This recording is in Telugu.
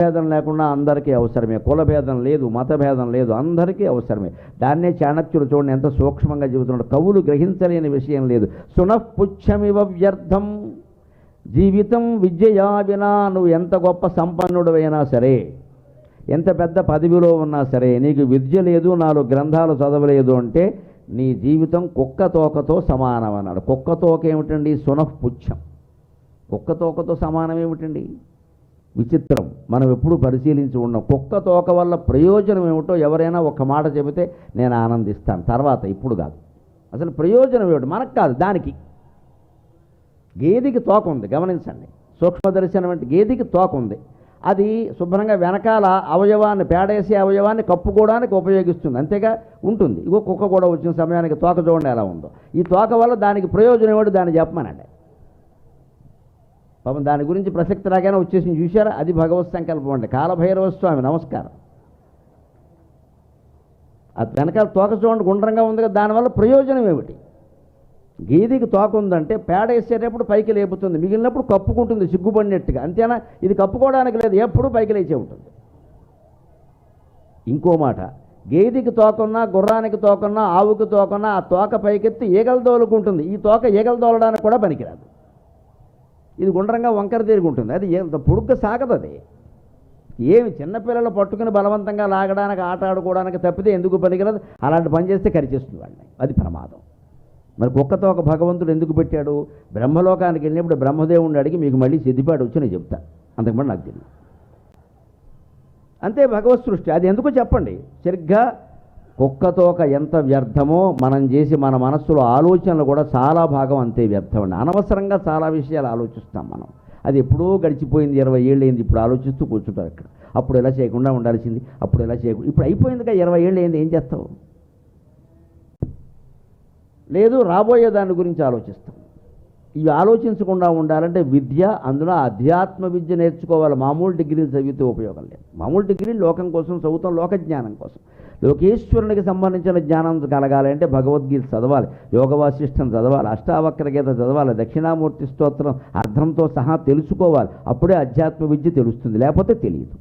భేదం లేకుండా అందరికీ అవసరమే. కులభేదం లేదు మత భేదం లేదు అందరికీ అవసరమే. దాన్నే చాణక్యుడు చూడండి ఎంత సూక్ష్మంగా చెబుతున్నాడు. కవులు గ్రహించలేని విషయం లేదు. సునఃపుచ్చమివ వ్యర్థం. జీవితం విద్యయా వినా నువ్వు ఎంత గొప్ప సంపన్నుడవైనా సరే ఎంత పెద్ద పదవిలో ఉన్నా సరే నీకు విద్య లేదు నాలుగు గ్రంథాలు చదవలేదు అంటే నీ జీవితం కుక్క తోకతో సమానం అన్నాడు కుక్క తోక ఏమిటండి? సునఃపుచ్చం. కుక్క తోకతో సమానం ఏమిటండి విచిత్రం. మనం ఎప్పుడు పరిశీలించి ఉన్నాం కుక్క తోక వల్ల ప్రయోజనం ఏమిటో ఎవరైనా ఒక మాట చెబితే నేను ఆనందిస్తాను. తర్వాత ఇప్పుడు కాదు. అసలు ప్రయోజనం ఏమిటి? మనకు కాదు దానికి. గేదెకి తోక ఉంది గమనించండి. సూక్ష్మదర్శనం అంటే గేదెకి తోక ఉంది. అది శుభ్రంగా వెనకాల అవయవాన్ని పేడేసే అవయవాన్ని కప్పుకోవడానికి ఉపయోగిస్తుంది. అంతేగా ఉంటుంది. ఇగో కుక్క కూడా వచ్చిన సమయానికి తోక చూడండి ఎలా ఉందో. ఈ తోక వల్ల దానికి ప్రయోజనం ఏమిటి? దాన్ని చెప్పమనండి. పాపం దాని గురించి ప్రసక్తి రాగానే వచ్చేసి చూశారా? అది భగవత్ సంకల్పం అండి. కాలభైరవ స్వామి నమస్కారం. అది వెనకాల తోక చూడండి గుండ్రంగా ఉంది కదా దానివల్ల ప్రయోజనం ఏమిటి? గీదికి తోక ఉందంటే పేడ వేసేటప్పుడు పైకి లేపుతుంది. మిగిలినప్పుడు కప్పుకుంటుంది సిగ్గుపడినట్టుగా. అంతేనా? ఇది కప్పుకోవడానికి లేదు ఎప్పుడు పైకి లేచే ఉంటుంది. ఇంకో మాట గేదెకి తోకన్నా గుర్రానికి తోకన్నా ఆవుకి తోకన్నా ఆ తోక పైకెత్తి ఈగలు దోలుకుంటుంది ఈ తోక ఈగలు దోలడానికి కూడా పనికిరాదు. ఇది గుండ్రంగా వంకర తిరిగి ఉంటుంది అది ఎంత పొడుగ్గా సాగదు అది. ఏమి చిన్నపిల్లలు పట్టుకుని బలవంతంగా లాగడానికి ఆట ఆడుకోవడానికి తప్పితే ఎందుకు పనికిరదు? అలాంటి పని చేస్తే కరిచేస్తుంది వాళ్ళని అది ప్రమాదం. మరి కుక్కతో ఒక భగవంతుడు ఎందుకు పెట్టాడు? బ్రహ్మలోకానికి వెళ్ళినప్పుడు బ్రహ్మదేవుడిని అడిగి మీకు మళ్ళీ సిద్ధిపాటు వచ్చి నేను చెప్తాను. అంతకుముందు నాకు తెలియదు. అంతే భగవత్ సృష్టి. అది ఎందుకో చెప్పండి. సరిగ్గా కుక్కతోక ఎంత వ్యర్థమో మనం చేసి మన మనస్సులో ఆలోచనలు కూడా చాలా భాగం అంతే వ్యర్థం అండి అనవసరంగా చాలా విషయాలు ఆలోచిస్తాం మనం. అది ఎప్పుడో గడిచిపోయింది ఇరవై ఏళ్ళు అయింది ఇప్పుడు ఆలోచిస్తూ కూర్చుంటారు ఇక్కడ. అప్పుడు ఎలా చేయకుండా ఉండాల్సింది అప్పుడు ఎలా చేయకుండా ఇప్పుడు అయిపోయిందిగా ఇరవై ఏళ్ళు అయింది ఏం చేస్తావు? లేదు రాబోయే దాని గురించి ఆలోచిస్తాం. ఇవి ఆలోచించకుండా ఉండాలంటే విద్య అందులో అధ్యాత్మ విద్య నేర్చుకోవాలి. మామూలు డిగ్రీలు చదివితే ఉపయోగం లేదు. మామూలు డిగ్రీలు లోకం కోసం చదువుతాం లోక జ్ఞానం కోసం. లోకేశ్వరునికి సంబంధించిన జ్ఞానం కలగాలంటే భగవద్గీత చదవాలి యోగ వాసిష్టం చదవాలి అష్టావక్ర గీత చదవాలి దక్షిణామూర్తి స్తోత్రం అర్థంతో సహా తెలుసుకోవాలి. అప్పుడే అధ్యాత్మ విద్య తెలుస్తుంది లేకపోతే తెలియదు.